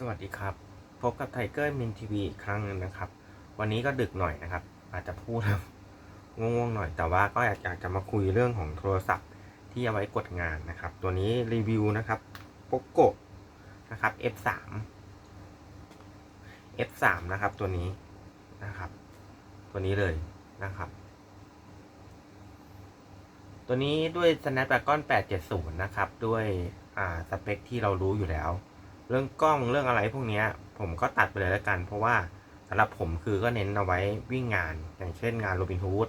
สวัสดีครับ พบกับไทเกอร์มินทีวีอีกครั้งหนึงนะครับ วันนี้ก็ดึกหน่อยนะครับ อาจจะพูดง่วงๆหน่อย แต่ว่าก็อยากอยากจะมาคุยเรื่องของโทรศัพท์ที่เอาไว้กดงานนะครับ ตัวนี้รีวิวนะครับ POCO นะครับ F3 F3 นะครับ ตัวนี้นะครับ ตัวนี้เลยนะครับ ตัวนี้ด้วย Snapdragon 870 นะครับ ด้วยอ่าสเปคที่เรารู้อยู่แล้ว เรื่องกล้องเรื่องอะไรพวกนี้ผมก็ตัดไปเลยแล้วกัน เพราะว่าสำหรับผมคือก็เน้นเอาไว้วิ่งงาน อย่างเช่นงานโรบินฮูด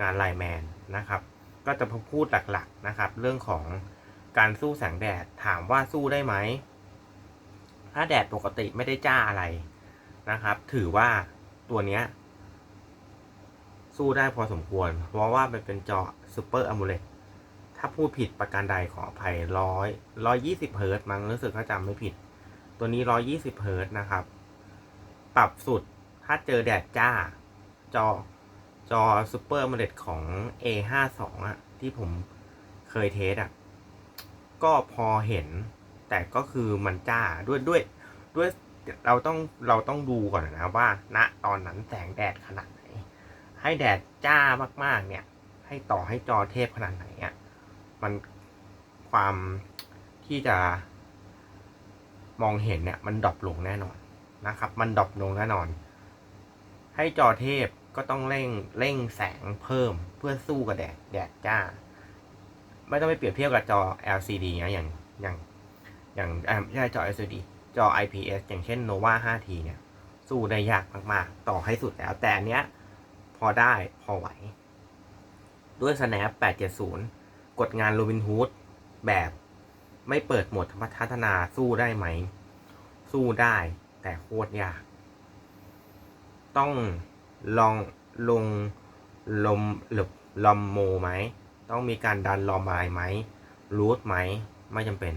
งานไลแมนนะครับก็จะพูดหลักๆนะครับ เรื่องของการสู้แสงแดดถามว่าสู้ได้ไหม ถ้าแดดปกติไม่ได้จ้าอะไรนะครับ ถือว่าตัวเนี้ย สู้ได้พอสมควร เพราะว่ามันเป็นจอ Super AMOLED ถ้าพูดผิดประการใดขออภัยร้อยร้อยยี่สิบเฮิร์ตมั้งรู้สึกถ้าจำไม่ผิด ตัวนี้ร้อยยี่สิบเฮิร์ตซ์นะครับ ปรับสุดถ้าเจอแดดจ้า จอจอ Super AMOLED ของ A52 อะที่ผมเคยเทสอะก็พอเห็น แต่ก็คือมันจ้าด้วยด้วยด้วยเราต้องเราต้องดูก่อนนะว่าณตอนนั้นแสงแดดขนาดไหน ให้แดดจ้ามากๆ เนี่ย ให้ต่อให้จอเทพขนาดไหนอะมันความที่จะ มองเห็นเนี่ยมันดรอปลงแน่นอนนะครับ มันดรอปลงแน่นอน ให้จอเทพก็ต้องเร่งเร่งแสงเพิ่มเพื่อสู้กับแดดแดดจ้า ไม่ต้องไปเปรียบเทียบกับจอ LCD นะอย่างอย่างอย่างไม่ใช่จอ LCD จอ IPS อย่างเช่น Nova 5T เนี่ย สู้ได้ยากมาก ๆ ต่อให้สุดแล้ว แต่อันเนี้ย พอได้พอไหว ด้วย Snap 870 กดงาน Robinhood แบบ ไม่เปิดโหมดพัฒนาสู้ได้ไหม สู้ได้ แต่โคตรยาก ต้องลองลงลมหรือลอมโมไหม ต้องมีการดันลอมอะไรไหมรูทไหม ไม่จำเป็น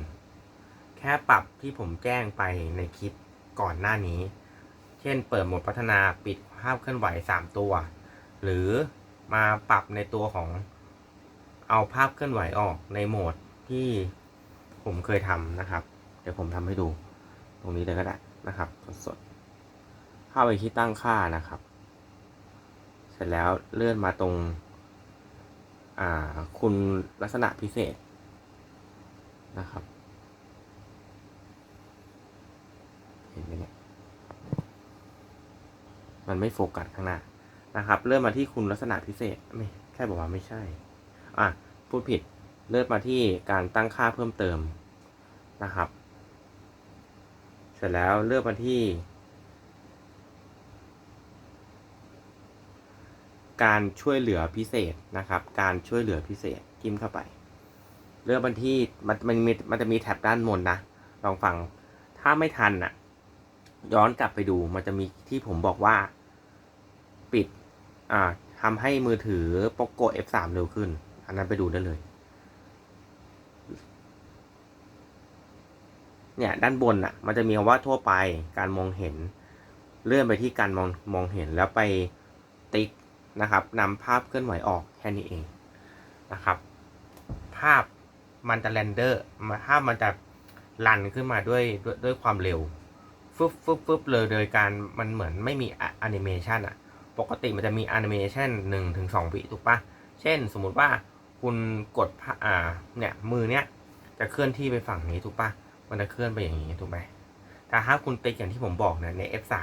แค่ปรับที่ผมแจ้งไปในคลิปก่อนหน้านี้ เช่นเปิดโหมดพัฒนาปิดภาพเคลื่อนไหว 3 ตัว หรือมาปรับในตัวของเอาภาพเคลื่อนไหวออกในโหมดที่ ผมเคยทำนะครับ เดี๋ยวผมทำให้ดู ตรงนี้เลยก็ได้นะครับ สดๆเข้าไปที่ตั้งค่านะครับ เสร็จแล้วเลื่อนมาตรง อ่า คุณลักษณะพิเศษนะครับ เห็นไหมเนี่ย มันไม่โฟกัสข้างหน้านะครับเลื่อนมาที่คุณลักษณะพิเศษ ไม่ แค่บอกว่าไม่ใช่ อะ พูดผิด เลื่อนมาที่การตั้งค่าเพิ่มเติมนะครับ เสร็จแล้วเลือกมาที่ การช่วยเหลือพิเศษนะครับ การช่วยเหลือพิเศษจิ้มเข้าไป เลือกมาที่มันมันมีมันจะมีแท็บด้านบนนะ ลองฟังถ้าไม่ทันอะย้อนกลับไปดูมันจะมีที่ผมบอกว่า ปิดอ่าทำให้มือถือ POCO F3 เร็วขึ้น อันนั้นไปดูได้เลย เนี่ยด้านบนอะมันจะมีคำว่าทั่วไปการมองเห็น เลื่อนไปที่การมองมองเห็นแล้วไปติ๊กนะครับนำภาพเคลื่อนไหวออกแค่นี้เองนะครับ ภาพมันจะเรนเดอร์ภาพมันจะรันขึ้นมาด้วยด้วยด้วยความเร็วฟึบฟึบฟึบเลยโดยการมันเหมือนไม่มีแอนิเมชันอะปกติมันจะมีแอนิเมชันหนึ่งถึงสองวิถูกปะเช่นสมมุติว่าคุณกดอ่าเนี่ยมือเนี้ยจะเคลื่อนที่ไปฝั่งนี้ถูกปะ มันจะเคลื่อนไปอย่างนี้ถูกไหมแต่ถ้าคุณติ๊กอย่างที่ผมบอกนะใน F3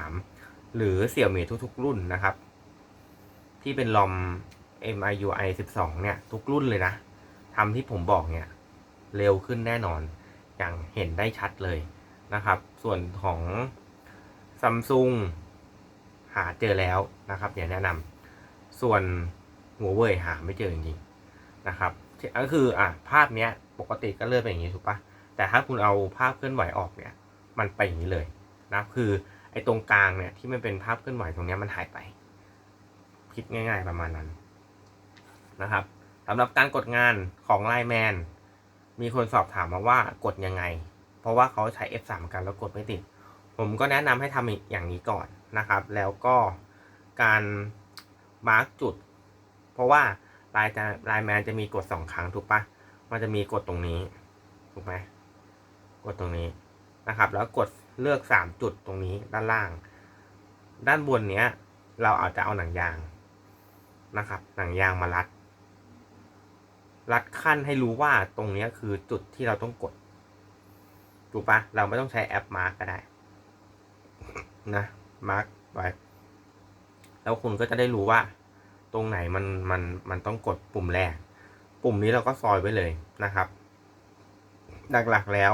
หรือเสี่ยวมีทุกๆ รุ่นนะครับ ที่เป็นลอม MIUI 12 เนี่ย ทุกรุ่นเลยนะทำที่ผมบอกเนี่ย เร็วขึ้นแน่นอน อย่างเห็นได้ชัดเลยนะครับ ส่วนของซัมซุงหาเจอแล้วนะครับอย่าแนะนำส่วนหัวเว่ยหาไม่เจอจริงๆนะครับ ก็คืออะภาพเนี้ยปกติก็เลื่อนไปอย่างนี้ถูกปะ แต่ถ้าคุณเอาภาพเคลื่อนไหวออกเนี่ยมันไปอย่างนี้เลยนะคือไอ้ตรงกลางเนี่ยที่มันเป็นภาพเคลื่อนไหวตรงนี้มันหายไปคิดง่าย ๆประมาณนั้นนะครับสำหรับการกดงานของไลแมนมีคนสอบถามมาว่ากดยังไง เพราะว่าเขาใช้ F3 กันแล้วกดไม่ติด ผมก็แนะนำให้ทำอย่างนี้ก่อนนะครับ แล้วก็การมาร์กจุด เพราะว่าลน์จะลน์แมนจะมีกดสองครั้งถูกปะมันจะมีกดตรงนี้ ถูกไหม กดตรงนี้นะครับ แล้วกดเลือกสามจุดตรงนี้ด้านล่าง ด้านบนเนี้ย เราอาจจะเอาหนังยางนะครับ หนังยางมารัด รัดขั้นให้รู้ว่าตรงเนี้ยคือจุดที่เราต้องกดถูกปะเราไม่ต้องใช้แอปมาร์กก็ได้นะมาร์กไว้แล้วคุณก็จะได้รู้ว่า ตรงไหนมันมันมันต้องกดปุ่มแรก ปุ่มนี้เราก็ซอยไว้เลยนะครับ หลักๆแล้ว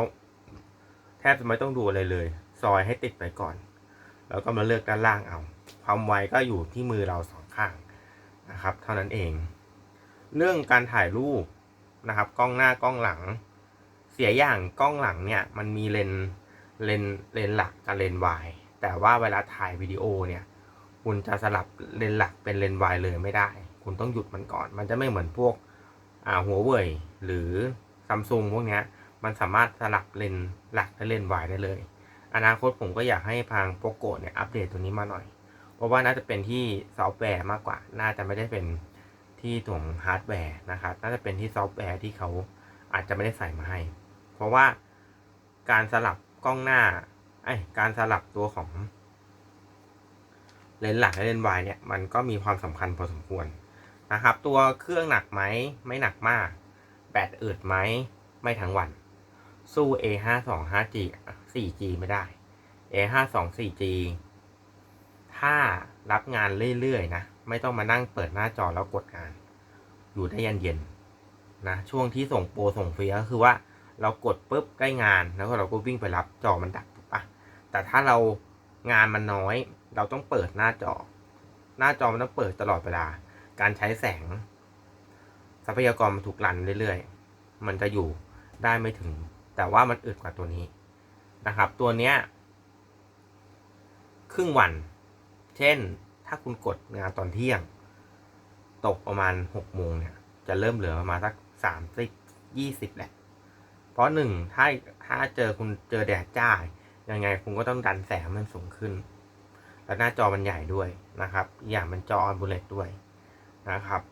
บจะไม่ต้องดูอะไรเลย ซอยให้ติดไปก่อน แล้วก็มาเลือกด้านล่างเอา ความไวก็อยู่ที่มือเราสองข้างนะครับ เท่านั้นเอง เรื่องการถ่ายรูปนะครับ กล้องหน้ากล้องหลัง เสียอย่างกล้องหลังเนี่ย มันมีเลนเลนเลนหลักกับเลนวายแต่ว่าเวลาถ่ายวิดีโอเนี่ย คุณจะสลับเลนหลักเป็นเลนวายเลยไม่ได้ คุณต้องหยุดมันก่อน มันจะไม่เหมือนพวกอ่าหัวเว่ยหรือซัมซุงพวกเนี้ย มันสามารถสลับเลนหลักและเลนวายได้เลย อนาคตผมก็อยากให้ทางโปโกเนี่ยอัปเดตตัวนี้มาหน่อย เพราะว่าน่าจะเป็นที่ซอฟต์แวร์มากกว่า น่าจะไม่ได้เป็นที่ตัวของฮาร์ดแวร์นะครับ น่าจะเป็นที่ซอฟต์แวร์ที่เขาอาจจะไม่ได้ใส่มาให้ เพราะว่าการสลับกล้องหน้าไอ้การสลับตัวของเลนส์หลักและเลนส์วายเนี่ยมันก็มีความสำคัญพอสมควรนะครับ ตัวเครื่องหนักไหมไม่หนักมาก แบตอึดไหมไม่ทั้งวัน สู้ A 5 2 5 G 4G ไม่ได้ A 5 2 4G ถ้ารับงานเรื่อยๆนะ ไม่ต้องมานั่งเปิดหน้าจอแล้วกดงาน อยู่ได้ยันเย็นนะ ช่วงที่ส่งโปรส่งฟรีก็คือว่าเรากดปุ๊บได้งานแล้วเราก็วิ่งไปรับจอมันดับถูกปะแต่ถ้าเรางานมันน้อย เราต้องเปิดหน้าจอ หน้าจอมันต้องเปิดตลอดเวลา การใช้แสง ทรัพยากรมันถูกรันเรื่อยๆ มันจะอยู่ได้ไม่ถึง แต่ว่ามันอึดกว่าตัวนี้นะครับ ตัวเนี้ยครึ่งวัน เช่น ถ้าคุณกดงานตอนเที่ยง ตกประมาณหกโมงเนี่ย จะเริ่มเหลือประมาณสักสามสิบยี่สิบแหละ เพราะหนึ่งถ้าถ้าเจอคุณเจอแดดจ้ายังไงคุณก็ต้องดันแสงมันสูงขึ้น แล้วหน้าจอมันใหญ่ด้วยนะครับ อย่างมันจอออนบูเลตด้วยนะครับ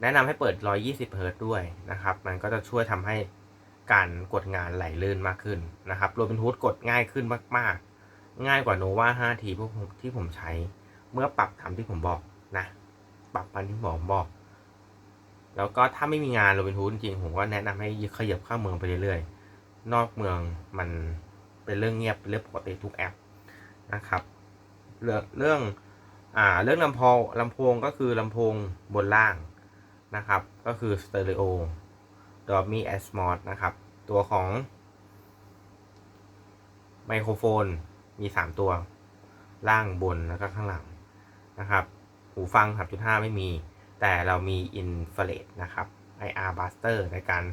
แนะนำให้เปิด 120เฮิร์ตด้วยนะครับ มันก็จะช่วยทำให้ การกดงานไหลลื่นมากขึ้นนะครับโรบินฮูดกดง่ายขึ้นมาก ๆ ง่ายกว่า Nova 5T พวกที่ผมใช้ เมื่อปรับตามที่ผมบอกนะ ปรับตามที่ผมบอก แล้วก็ถ้าไม่มีงานโรบินฮูดจริงๆผมก็แนะนำให้ขยับเข้าเมืองไปเรื่อยๆ นอกเมืองมันเป็นเรื่องเงียบเป็นเรื่องปกติทุกแอปนะครับ เรื่องเรื่องอ่าเรื่องลำโพงลำโพงก็คือลำโพงบนล่างนะครับ ก็คือสเตอริโอ Dolby Atmos นะครับ ตัวของไมโครโฟนมี 3 ตัว ล่างบนแล้วก็ข้างหลังนะครับ หูฟัง 3.5 ไม่มี แต่เรามี Infrared นะครับ IR Buster ในการ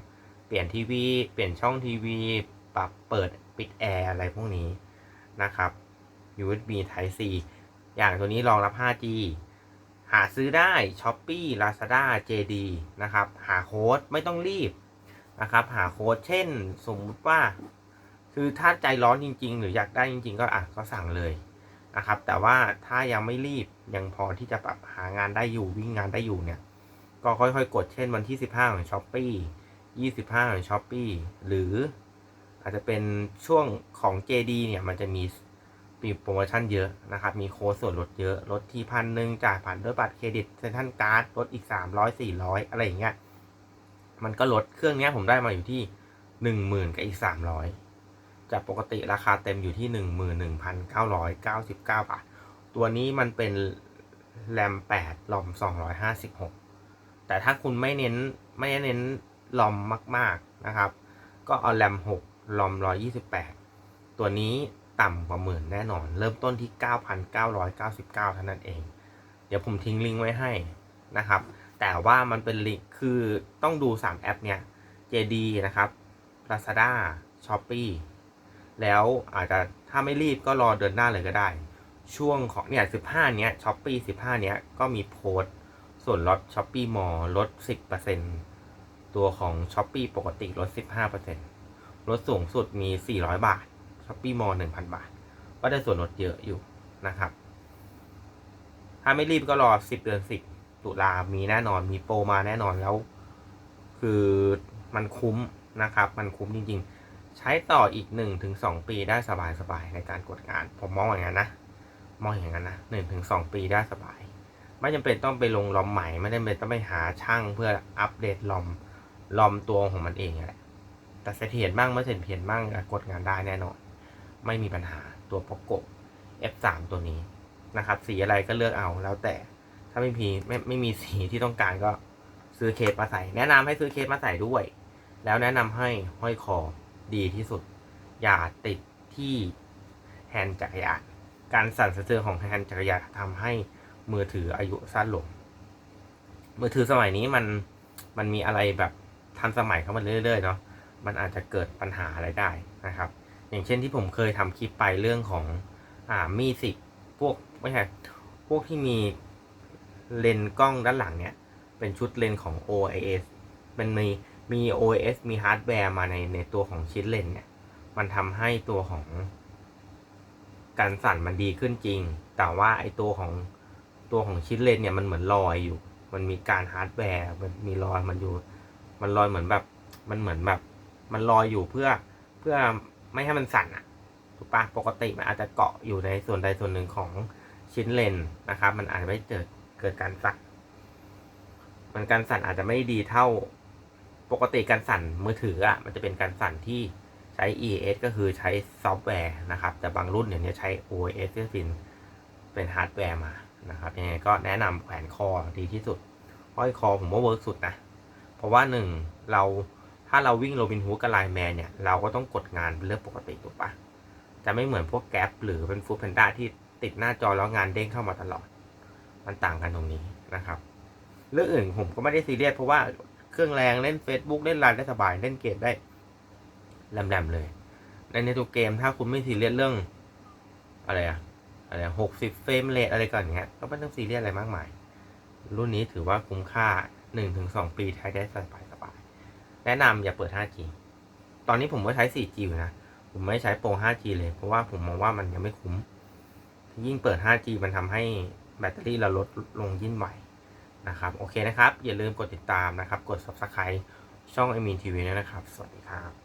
เปลี่ยนทีวี เปลี่ยนช่องทีวี ปรับเปิดปิดแอร์อะไรพวกนี้นะครับ USB Type C อย่างตัวนี้รองรับ 5G หาซื้อได้ Shopee Lazada JD นะครับ หาโค้ดไม่ต้องรีบ นะครับหาโค้ดเช่น สมมุติว่า คือถ้าใจร้อนจริง ๆ หรืออยากได้จริง ๆ ก็อะก็สั่งเลยนะครับ แต่ว่าถ้ายังไม่รีบยังพอที่จะปรับหางานได้อยู่วิ่งงานได้อยู่เนี่ย ก็ค่อยๆ กดเช่นวันที่ 15 ของ Shopee 25ของ Shopee หรืออาจจะเป็นช่วงของ JD เนี่ยมันจะมีมีโปรโมชั่นเยอะนะครับ มีโค้ดส่วนลดเยอะลดที่พันหนึ่งจ่ายผ่านด้วยบัตรเครดิตเซ็นทรัลการ์ดลดอีก300 400อะไรอย่างเงี้ย มันก็ลดเครื่องนี้ผมได้มาอยู่ที่หนึ่งหมื่นกับอีกสามร้อยจากปกติราคาเต็มอยู่ที่หนึ่งหมื่นหนึ่งพันเก้าร้อยเก้าสิบเก้าบาท ตัวนี้มันเป็นแรมแปดลอมสองร้อยห้าสิบหกแต่ถ้าคุณไม่เน้นไม่เน้นลอมมาก ๆนะครับ ก็เอาแรมหกลอมร้อยยี่สิบแปดตัวนี้ต่ำกว่าหมื่นแน่นอน เริ่มต้นที่เก้าพันเก้าร้อยเก้าสิบเก้าเท่านั้นเอง เดี๋ยวผมทิ้งลิงก์ไว้ให้นะครับ แต่ว่ามันเป็นลิงก์คือต้องดู 3 แอปเนี้ย JD นะครับ Lazada Shopee แล้วอาจจะถ้าไม่รีบก็รอเดือนหน้าเลยก็ได้ ช่วงของเนี่ย 15 เนี้ย Shopee 15 เนี้ย ก็มีโพสส่วนลด Shopee Mall ลด 10%ตัวของ Shopee ปกติลด 15%ลดสูงสุดมี 400 บาทช้อปปี้มอลหนึ่งพันบาท ก็ได้ส่วนลดเยอะอยู่นะครับ ถ้าไม่รีบก็รอสิบเดือนสิบ ตุลามีแน่นอนมีโปรมาแน่นอนแล้ว คือมันคุ้มนะครับ มันคุ้มจริงๆ ใช้ต่ออีกหนึ่งถึงสองปีได้สบายๆในการกดงาน ผมมองอย่างนั้นนะมองอย่างนั้นนะหนึ่งถึงสองปีได้สบาย ไม่จำเป็นต้องไปลงลอมใหม่ ไม่จำเป็นต้องไปหาช่างเพื่ออัปเดตลอมลอมตัวของมันเองแหละ แต่เสถียรบ้างไม่เสถียรบ้างกดงานได้แน่นอน ไม่มีปัญหาตัวโปโก F3 ตัวนี้นะครับ สีอะไรก็เลือกเอาแล้วแต่ ถ้าไม่มีไม่ไม่มีสีที่ต้องการก็ซื้อเคสมาใส่ แนะนำให้ซื้อเคสมาใส่ด้วย แล้วแนะนำให้ห้อยคอดีที่สุด อย่าติดที่แฮนด์จักรยาน การสั่นสะเทือนของแฮนด์จักรยานทำให้มือถืออายุสั้นลง มือถือสมัยนี้มันมันมีอะไรแบบทันสมัยเข้ามาเรื่อยๆเนาะ มันอาจจะเกิดปัญหาอะไรได้นะครับ อย่างเช่นที่ผมเคยทำคลิปไปเรื่องของอ่ามีสิพวกไม่ใช่พวกที่มี เลนกล้องด้านหลังเนี่ยเป็นชุดเลนของ OIS มันมีมี OIS มีฮาร์ดแวร์มาในในตัวของชิ้นเลนเนี่ย มันทำให้ตัวของการสั่นมันดีขึ้นจริง แต่ว่าไอตัวของตัวของชิ้นเลนเนี่ยมันเหมือนลอยอยู่ มันมีการฮาร์ดแวร์ มันมีรอยมันอยู่ มันลอยเหมือนแบบ มันเหมือนแบบ มันลอยอยู่เพื่อเพื่อไม่ให้มันสั่นอะถูกปะปกติมันอาจจะเกาะอยู่ในส่วนใดส่วนหนึ่งของชิ้นเลนนะครับ มันอาจจะไม่เกิด เกิดการสั่นมันการสั่นอาจจะไม่ดีเท่าปกติการสั่นมือถืออะมันจะเป็นการสั่นที่ใช้ ES ก็คือใช้ซอฟต์แวร์นะครับ แต่บางรุ่นเนี่ยใช้ OS ที่เป็นเป็นฮาร์ดแวร์มานะครับยังไงก็แนะนำแขวนคอดีที่สุดห้อยคอผมว่าเวิร์กสุดนะ เพราะว่าหนึ่งเราถ้าเราวิ่งโรบินฮูดกับไลแมนเนี่ย เราก็ต้องกดงานเป็นเรื่องปกติถูกปะจะไม่เหมือนพวกแก๊ปหรือเป็นฟูดแพนด้าที่ติดหน้าจอแล้วงานเด้งเข้ามาตลอด มันต่างกันตรงนี้นะครับ เรื่องอื่นผมก็ไม่ได้ซีเรียสเพราะว่าเครื่องแรงเล่น Facebook เล่นไลน์ได้สบายเล่นเกมได้แหลมๆเลยในในตัวเกมถ้าคุณไม่ซีเรียสเรื่องอะไรอะอะไรหกสิบเฟรมเรทอะไรก่อนอย่างเงี้ยก็ไม่ต้องซีเรียสอะไรมากมาย รุ่นนี้ถือว่าคุ้มค่าหนึ่งถึงสองปีใช้ได้สบายสบายแนะนำอย่าเปิด 5G ตอนนี้ผมก็ใช้ 4G อยู่นะ ผมไม่ใช้โปร 5G เลย เพราะว่าผมมองว่ามันยังไม่คุ้ม ยิ่งเปิด 5G มันทำให้ แบตเตอรี่เราลดลงยิ่งไหวนะครับ โอเคนะครับ อย่าลืมกดติดตามนะครับ กด subscribe ช่อง i m ม n TV ด้วยนะครับ สวัสดีครับ